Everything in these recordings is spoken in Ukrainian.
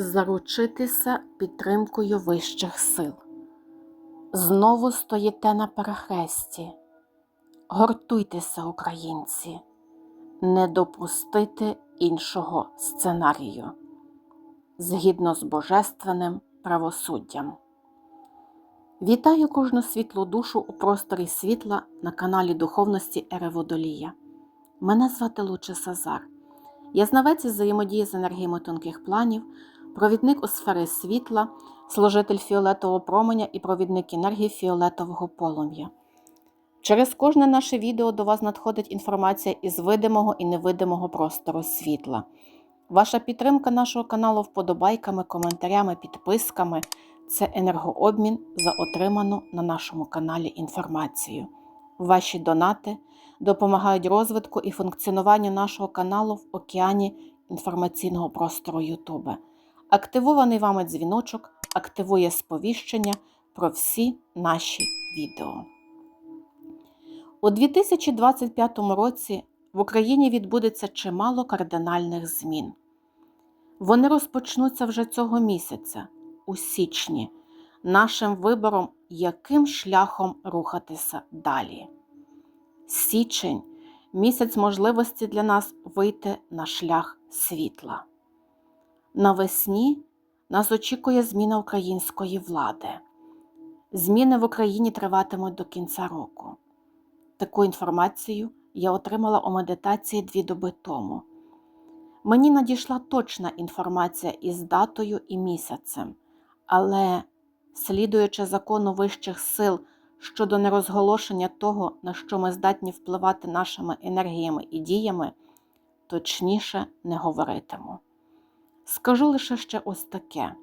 заручитися підтримкою вищих сил. Знову стоїте на перехресті. Гортуйтеся, українці, не допустити іншого сценарію згідно з божественним правосуддям. Вітаю кожну світлу душу у просторі світла на каналі Духовності Ереводолія. Мене звати Луче Сазар. Я знавець із взаємодії з енергіями тонких планів, провідник у сфери світла, служитель фіолетового променя і провідник енергії фіолетового полум'я. Через кожне наше відео до вас надходить інформація із видимого і невидимого простору світла. Ваша підтримка нашого каналу вподобайками, коментарями, підписками це енергообмін за отриману на нашому каналі інформацію. Ваші донати допомагають розвитку і функціонуванню нашого каналу в океані інформаційного простору Ютуба. Активований вами дзвіночок активує сповіщення про всі наші відео. У 2025 році в Україні відбудеться чимало кардинальних змін. Вони розпочнуться вже цього місяця, у січні, нашим вибором, яким шляхом рухатися далі. Січень місяць можливості для нас вийти на шлях світла. Навесні нас очікує зміна української влади. Зміни в Україні триватимуть до кінця року. Таку інформацію я отримала у медитації дві доби тому. Мені надійшла точна інформація із датою і місяцем, але, слідуючи закону вищих сил щодо нерозголошення того, на що ми здатні впливати нашими енергіями і діями, точніше не говоритиму. Скажу лише ще ось таке: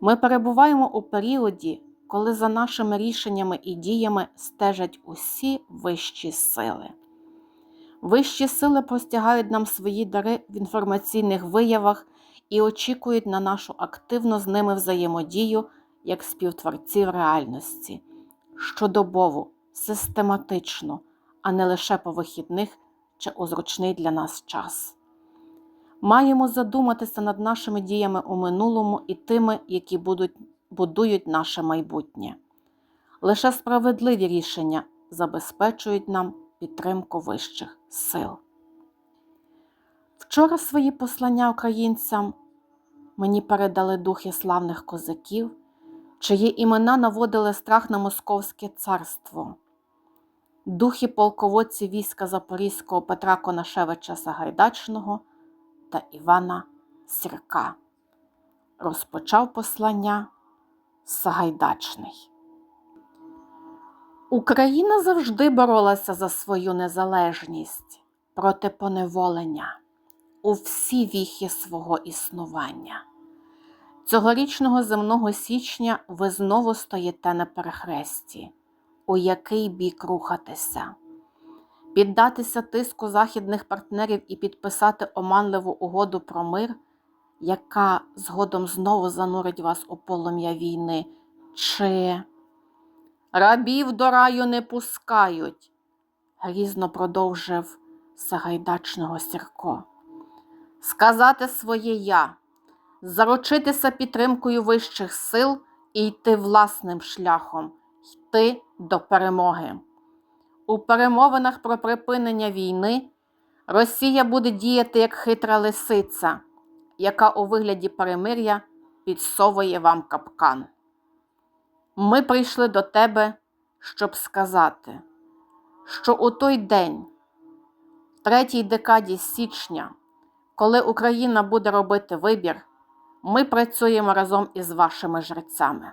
ми перебуваємо у періоді, коли за нашими рішеннями і діями стежать усі вищі сили. Вищі сили простягають нам свої дари в інформаційних виявах і очікують на нашу активну з ними взаємодію як співтворців реальності, щодобово, систематично, а не лише по вихідних чи у зручний для нас час. Маємо задуматися над нашими діями у минулому і тими, які будуть, будують наше майбутнє. Лише справедливі рішення забезпечують нам підтримку вищих сил. Вчора свої послання українцям мені передали духи славних козаків, чиї імена наводили страх на Московське царство, духи полководців війська Запорізького Петра Конашевича Сагайдачного та Івана Сірка. Розпочав послання Сагайдачний. Україна завжди боролася за свою незалежність проти поневолення у всі віхи свого існування. Цьогорічного земного січня ви знову стоїте на перехресті, у який бік рухатися, піддатися тиску західних партнерів і підписати оманливу угоду про мир, яка згодом знову занурить вас у полум'я війни. чи... Рабів до раю не пускають, грізно продовжив Сагайдачного Сірко. Сказати своє я, заручитися підтримкою вищих сил і йти власним шляхом, йти до перемоги. У перемовинах про припинення війни Росія буде діяти як хитра лисиця, яка у вигляді перемир'я підсовує вам капкан. Ми прийшли до тебе, щоб сказати, що у той день, третій декаді січня, коли Україна буде робити вибір, ми працюємо разом із вашими жрецями,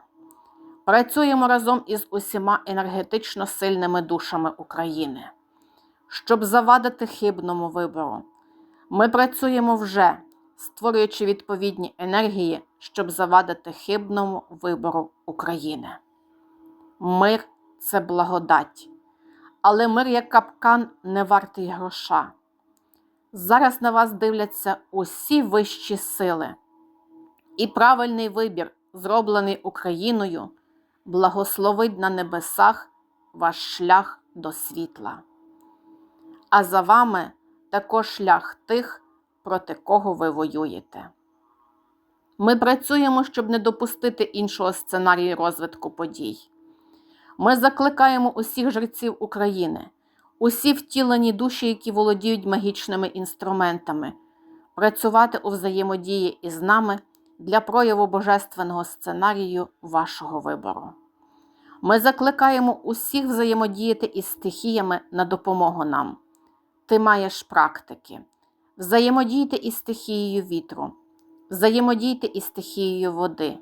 працюємо разом із усіма енергетично сильними душами України, щоб завадити хибному вибору. Ми працюємо вже, створюючи відповідні енергії щоб завадити хибному вибору України. Мир це благодать, але мир як капкан не вартий гроша. Зараз на вас дивляться усі вищі сили, і правильний вибір, зроблений Україною, благословить на небесах ваш шлях до світла. А за вами також шлях тих, проти кого ви воюєте. Ми працюємо, щоб не допустити іншого сценарію розвитку подій. Ми закликаємо усіх жреців України, усі втілені душі, які володіють магічними інструментами, працювати у взаємодії із нами для прояву божественного сценарію вашого вибору. Ми закликаємо усіх взаємодіяти із стихіями на допомогу нам. Ти маєш практики. Взаємодійте із стихією вітру, взаємодійте із стихією води,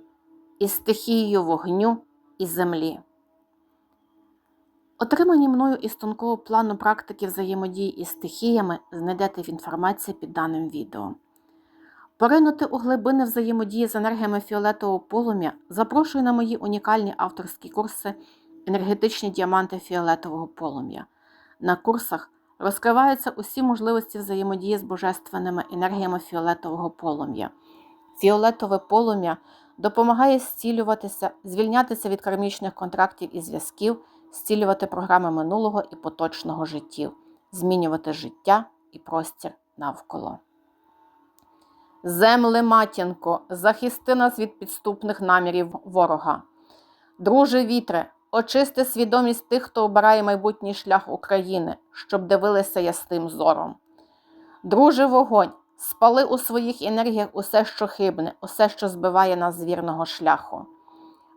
із стихією вогню і землі. Отримані мною із тонкого плану практики взаємодії із стихіями знайдете в інформації під даним відео. Поринути у глибини взаємодії з енергіями фіолетового полум'я запрошую на мої унікальні авторські курси Енергетичні діаманти фіолетового полум'я. На курсах розкриваються усі можливості взаємодії з божественними енергіями фіолетового полум'я. Фіолетове полум'я допомагає зцілюватися, звільнятися від кармічних контрактів і зв'язків, зцілювати програми минулого і поточного життів, змінювати життя і простір навколо. Земле матінко, захисти нас від підступних намірів ворога. Друже вітре, очисти свідомість тих, хто обирає майбутній шлях України, щоб дивилися ясним зором. Друже вогонь, спали у своїх енергіях усе, що хибне, усе, що збиває нас з вірного шляху.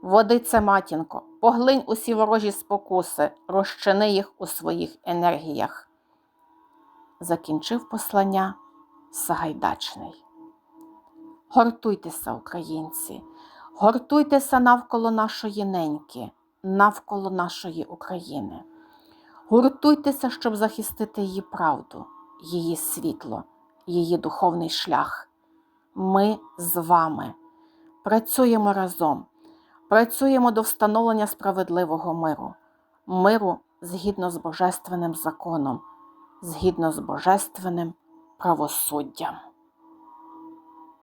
Водице матінко, поглинь усі ворожі спокуси, розчини їх у своїх енергіях. Закінчив послання Сагайдачний. Гортуйтеся, українці, гортуйтеся навколо нашої неньки, навколо нашої України. Гуртуйтеся, щоб захистити її правду, її світло, її духовний шлях. Ми з вами працюємо разом, працюємо до встановлення справедливого миру, миру згідно з божественним законом, згідно з божественним правосуддям.